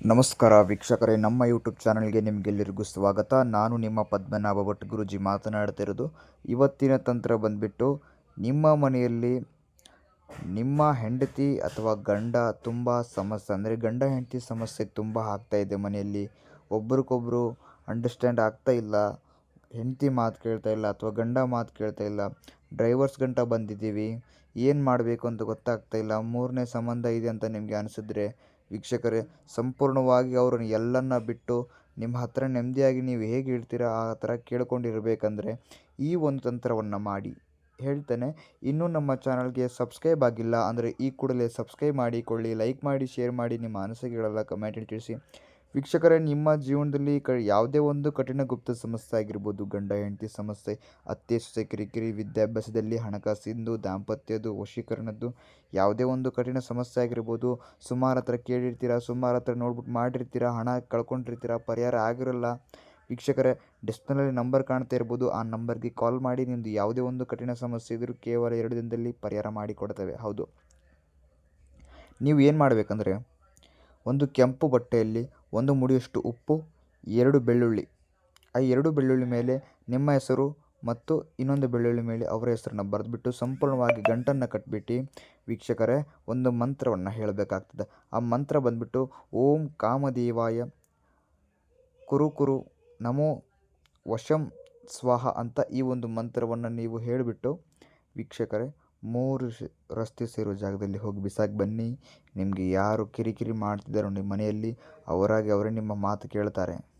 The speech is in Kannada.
ನಮಸ್ಕಾರ ವೀಕ್ಷಕರೇ, ನಮ್ಮ ಯೂಟ್ಯೂಬ್ ಚಾನಲ್ಗೆ ನಿಮಗೆಲ್ಲರಿಗೂ ಸ್ವಾಗತ. ನಾನು ನಿಮ್ಮ ಪದ್ಮನಾಭ ಭಟ್, ಗುರುಜಿ ಮಾತನಾಡ್ತಿರೋದು. ಇವತ್ತಿನ ತಂತ್ರ ಬಂದ್ಬಿಟ್ಟು ನಿಮ್ಮ ಮನೆಯಲ್ಲಿ ನಿಮ್ಮ ಹೆಂಡತಿ ಅಥವಾ ಗಂಡ ತುಂಬ ಸಮಸ್ಯೆ, ಅಂದರೆ ಗಂಡ ಹೆಂಡತಿ ಸಮಸ್ಯೆ ತುಂಬ ಆಗ್ತಾ ಇದೆ ಮನೆಯಲ್ಲಿ. ಒಬ್ರಿಗೊಬ್ರು ಅಂಡರ್ಸ್ಟ್ಯಾಂಡ್ ಆಗ್ತಾ ಇಲ್ಲ, ಹೆಂಡತಿ ಮಾತು ಕೇಳ್ತಾ ಇಲ್ಲ ಅಥವಾ ಗಂಡ ಮಾತು ಕೇಳ್ತಾ ಇಲ್ಲ. ಡ್ರೈವರ್ಸ್ ಗಂಟ ಬಂದಿದ್ದೀವಿ, ಏನು ಮಾಡಬೇಕು ಅಂತ ಗೊತ್ತಾಗ್ತಾ ಇಲ್ಲ. ಮೂರನೇ ಸಂಬಂಧ ಇದೆ ಅಂತ ನಿಮಗೆ ಅನಿಸಿದ್ರೆ ವೀಕ್ಷಕರೇ, ಸಂಪೂರ್ಣವಾಗಿ ಅವ್ರನ್ನ ಎಲ್ಲನ್ನ ಬಿಟ್ಟು ನಿಮ್ಮ ಹತ್ರ ನೆಮ್ಮದಿಯಾಗಿ ನೀವು ಹೇಗೆ ಇರ್ತೀರಾ ಆ ಥರ ಕೇಳ್ಕೊಂಡಿರಬೇಕಂದ್ರೆ ಈ ಒಂದು ತಂತ್ರವನ್ನು ಮಾಡಿ. ಹೇಳ್ತೇನೆ, ಇನ್ನೂ ನಮ್ಮ ಚಾನಲ್ಗೆ ಸಬ್ಸ್ಕ್ರೈಬ್ ಆಗಿಲ್ಲ ಅಂದರೆ ಈ ಕೂಡಲೇ ಸಬ್ಸ್ಕ್ರೈಬ್ ಮಾಡಿಕೊಳ್ಳಿ, ಲೈಕ್ ಮಾಡಿ, ಶೇರ್ ಮಾಡಿ, ನಿಮ್ಮ ಅನಿಸಿಕೆಗಳೆಲ್ಲ ಕಮೆಂಟಲ್ಲಿ ತಿಳಿಸಿ. ವೀಕ್ಷಕರೇ, ನಿಮ್ಮ ಜೀವನದಲ್ಲಿ ಕ ಯಾವುದೇ ಒಂದು ಕಠಿಣ ಗುಪ್ತ ಸಮಸ್ಯೆ ಆಗಿರ್ಬೋದು, ಗಂಡ, ಹೆಂಡತಿ ಸಮಸ್ಯೆ ಅತ್ತೆ ಸೊಸೆ ಕಿರಿಕಿರಿ, ವಿದ್ಯಾಭ್ಯಾಸದಲ್ಲಿ ಹಣಕಾಸಿಂದು, ದಾಂಪತ್ಯದ್ದು, ವಶೀಕರಣದ್ದು ಯಾವುದೇ ಒಂದು ಕಠಿಣ ಸಮಸ್ಯೆ ಆಗಿರ್ಬೋದು, ಸುಮಾರು ಹತ್ರ ಕೇಳಿರ್ತೀರ, ಸುಮಾರು ಹತ್ರ ನೋಡ್ಬಿಟ್ಟು ಮಾಡಿರ್ತೀರ, ಹಣ ಕಳ್ಕೊಂಡಿರ್ತೀರ, ಪರಿಹಾರ ಆಗಿರಲ್ಲ. ವೀಕ್ಷಕರೇ ಡಿಸ್ಪ್ಲೇನಲ್ಲಿ ನಂಬರ್ ಕಾಣ್ತಾ ಇರ್ಬೋದು, ಆ ನಂಬರ್ಗೆ ಕಾಲ್ ಮಾಡಿ ನಿಮ್ಮದು ಯಾವುದೇ ಒಂದು ಕಠಿಣ ಸಮಸ್ಯೆ ಇದ್ದರೂ ಕೇವಲ ಎರಡು ದಿನದಲ್ಲಿ ಪರಿಹಾರ ಮಾಡಿಕೊಡ್ತವೆ. ಹೌದು. ನೀವು ಏನು ಮಾಡಬೇಕಂದ್ರೆ ಒಂದು ಕೆಂಪು ಬಟ್ಟೆಯಲ್ಲಿ ಒಂದು ಮುಡಿಯಷ್ಟು ಉಪ್ಪು, ಎರಡು ಬೆಳ್ಳುಳ್ಳಿ. ಆ ಎರಡು ಬೆಳ್ಳುಳ್ಳಿ ಮೇಲೆ ನಿಮ್ಮ ಹೆಸರು ಮತ್ತು ಇನ್ನೊಂದು ಬೆಳ್ಳುಳ್ಳಿ ಮೇಲೆ ಅವರ ಹೆಸರನ್ನು ಬರೆದ್ಬಿಟ್ಟು ಸಂಪೂರ್ಣವಾಗಿ ಗಂಟನ್ನು ಕಟ್ಬಿಟ್ಟು ವೀಕ್ಷಕರೇ, ಒಂದು ಮಂತ್ರವನ್ನು ಹೇಳಬೇಕಾಗ್ತದೆ. ಆ ಮಂತ್ರ ಬಂದ್ಬಿಟ್ಟು, ಓಂ ಕಾಮದೇವಾಯ ಕುರು ಕುರು ನಮೋ ವಶಂ ಸ್ವಾಹ ಅಂತ ಈ ಒಂದು ಮಂತ್ರವನ್ನು ನೀವು ಹೇಳಿಬಿಟ್ಟು ವೀಕ್ಷಕರೇ ಮೂರು ರಸ್ತೆ ಸೇರೋ ಜಾಗದಲ್ಲಿ ಹೋಗಿ ಬಿಸಾಕಿ ಬನ್ನಿ. ನಿಮಗೆ ಯಾರು ಕಿರಿಕಿರಿ ಮಾಡ್ತಿದ್ದಾರೋ ನಿಮ್ಮ ಮನೆಯಲ್ಲಿ, ಅವರಾಗಿ ಅವರೇ ನಿಮ್ಮ ಮಾತು ಕೇಳ್ತಾರೆ.